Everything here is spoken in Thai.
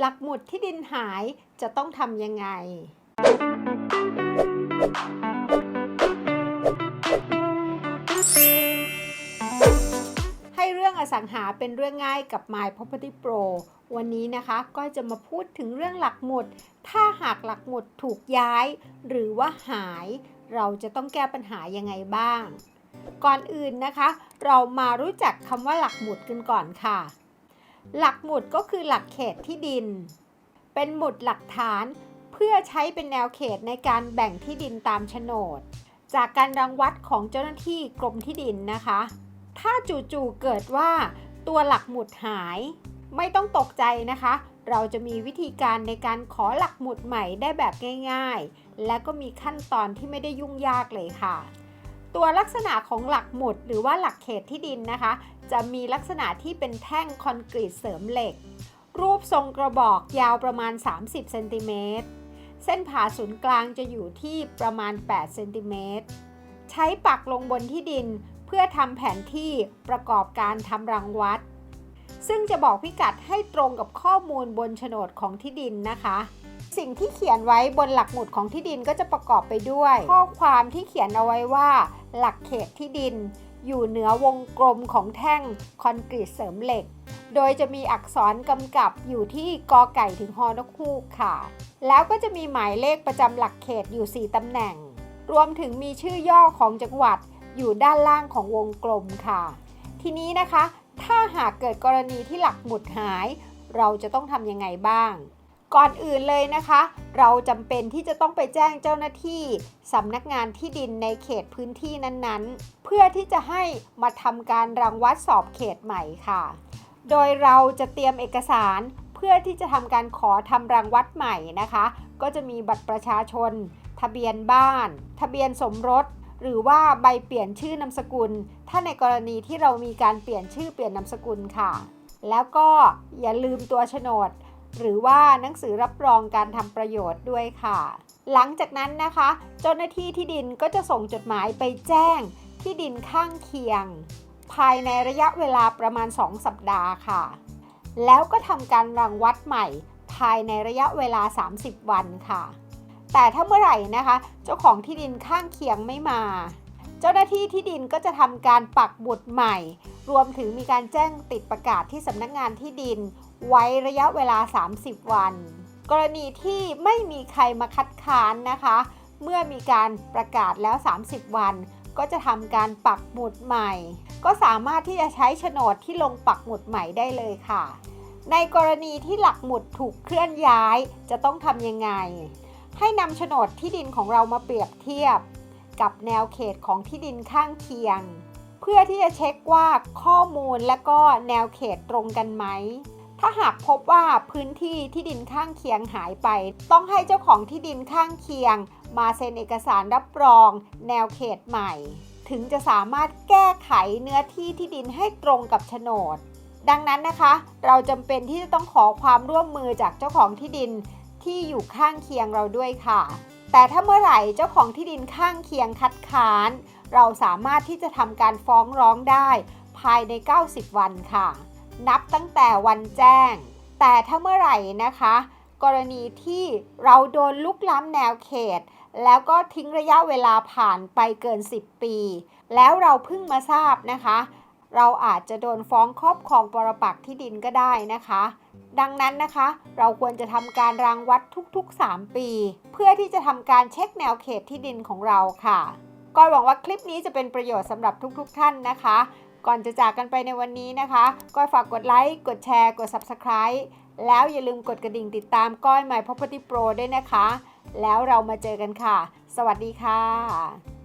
หลักหมุดที่ดินหายจะต้องทำยังไง ให้เรื่องอสังหาเป็นเรื่องง่ายกับ My Property Pro วันนี้นะคะก็จะมาพูดถึงเรื่องหลักหมุด ถ้าหากหลักหมุดถูกย้าย หรือว่าหาย เราจะต้องแก้ปัญหายังไงบ้าง ก่อนอื่นนะคะ เรามารู้จักคำว่าหลักหมุดกันก่อนค่ะ หลักหมุดก็คือหลักเขตที่ดิน เป็นหมุดหลักฐานเพื่อใช้เป็นแนวเขตในการแบ่งที่ดินตามโฉนด จากการรังวัดของเจ้าหน้าที่กรมที่ดินนะคะ ถ้าจู่ๆเกิดว่าตัวหลักหมุดหาย ไม่ต้องตกใจนะคะ เราจะมีวิธีการในการขอหลักหมุดใหม่ได้แบบง่าย ๆ และก็มีขั้นตอนที่ไม่ได้ยุ่งยากเลยค่ะ ตัวลักษณะของหลักหมุดหรือว่าหลักเขตที่ดินนะคะ จะมีลักษณะที่เป็นแท่งคอนกรีตเสริมเหล็ก รูปทรงกระบอกยาวประมาณ 30เซนติเมตรเส้นผ่าศูนย์กลางจะอยู่ที่ประมาณ8เซนติเมตรใช้ปักลงบนที่ดินเพื่อทำแผนที่ประกอบการทำรังวัด ซึ่งจะบอกพิกัดให้ตรงกับข้อมูลบนโฉนดของที่ดินนะคะ สิ่งที่เขียนไว้บนหลักหมุดของที่ดินก็จะประกอบไปด้วย ข้อความที่เขียนเอาไว้ว่า หลักเขตที่ดิน อยู่เหนือวงกลมของแท่งคอนกรีตเสริมเหล็ก โดยจะมีอักษรกำกับอยู่ที่กอไก่ถึงฮอนกฮูกค่ะ แล้วก็จะมีหมายเลขประจำหลักเขตอยู่ 4ตำแหน่ง รวมถึงมีชื่อย่อของจังหวัดอยู่ด้านล่างของวงกลมค่ะ ทีนี้นะคะ ถ้าหากเกิดกรณีที่หลักหมุดหาย เราจะต้องทำยังไงบ้าง ก่อนอื่นเลยนะคะ เราจำเป็นที่จะต้องไปแจ้งเจ้าหน้าที่สำนักงานที่ดินในเขตพื้นที่นั้นๆ เพื่อที่จะให้มาทำการรังวัดสอบเขตใหม่ค่ะ โดยเราจะเตรียมเอกสารเพื่อที่จะทำการขอทำรังวัดใหม่นะคะ ก็จะมีบัตรประชาชน ทะเบียนบ้าน ทะเบียนสมรส หรือว่าใบเปลี่ยนชื่อนามสกุล ถ้าในกรณีที่เรามีการเปลี่ยนชื่อเปลี่ยนนามสกุลค่ะ แล้วก็อย่าลืมตัวโฉนด หรือว่าหนังสือรับรองการทำประโยชน์ด้วยค่ะ หลังจากนั้นนะคะ เจ้าหน้าที่ที่ดินก็จะส่งจดหมายไปแจ้งที่ดินข้างเคียง ภายในระยะเวลาประมาณ 2 สัปดาห์ค่ะ แล้วก็ทำการรังวัดใหม่ ภายในระยะเวลา 30 วันค่ะ แต่ถ้าเมื่อไหร่นะคะ เจ้าของที่ดินข้างเคียงไม่มาเจ้าหน้าที่ที่ดินก็จะทำการปักบุตรใหม่ รวมถึงมีการแจ้งติดประกาศที่สำนักงานที่ดิน ไว้ระยะเวลา 30 วัน กรณีที่ไม่มีใครมาคัดค้านนะคะ เมื่อมีการประกาศแล้ว 30 วัน ก็จะทำการปักหมุดใหม่ ก็สามารถที่จะใช้โฉนดที่ลงปักหมุดใหม่ได้เลยค่ะ ในกรณีที่หลักหมุดถูกเคลื่อนย้ายจะต้องทำยังไง ให้นำโฉนดที่ดินของเรามาเปรียบเทียบ กับแนวเขตของที่ดินข้างเคียง เพื่อที่จะเช็คว่าข้อมูลและก็แนวเขตตรงกันไหม ถ้าหากพบว่าพื้นที่ที่ดินข้างเคียงหายไป ต้องให้เจ้าของที่ดินข้างเคียง มาเซ็นเอกสารรับรอง แนวเขตใหม่ ถึงจะสามารถแก้ไขเนื้อที่ที่ดินให้ตรงกับโฉนด ดังนั้นนะคะ เราจำเป็นที่จะต้องขอความร่วมมือจากเจ้าของที่ดินที่อยู่ข้างเคียงเราด้วยค่ะ แต่ถ้าเมื่อไหร่เจ้าของที่ดินข้างเคียงคัดค้าน เราสามารถที่จะทำการฟ้องร้องได้ ภายใน 90 วันค่ะ นับตั้งแต่วันแจ้ง แต่ถ้าเมื่อไหร่นะคะ กรณีที่เราโดนลุกล้ำแนวเขต แล้วก็ทิ้งระยะเวลาผ่านไปเกิน 10 ปี แล้วเราเพิ่งมาทราบนะคะ เราอาจจะโดนฟ้องครอบครองปรปักที่ดินก็ได้นะคะ ดังนั้นนะคะ เราควรจะทำการรังวัดทุก ๆ 3 ปี เพื่อที่จะทำการเช็คแนวเขตที่ดินของเราค่ะก้อยหวังว่าคลิปนี้จะเป็นประโยชน์สำหรับทุกๆท่านนะคะ ก่อนจะจากกันไปในวันนี้นะคะก้อยฝากกดไลค์ กดแชร์ กด Subscribe แล้วอย่าลืมกดกระดิ่งติดตามก้อยใหม่ Property Pro ด้วยนะคะ แล้วเรามาเจอกันค่ะ สวัสดีค่ะ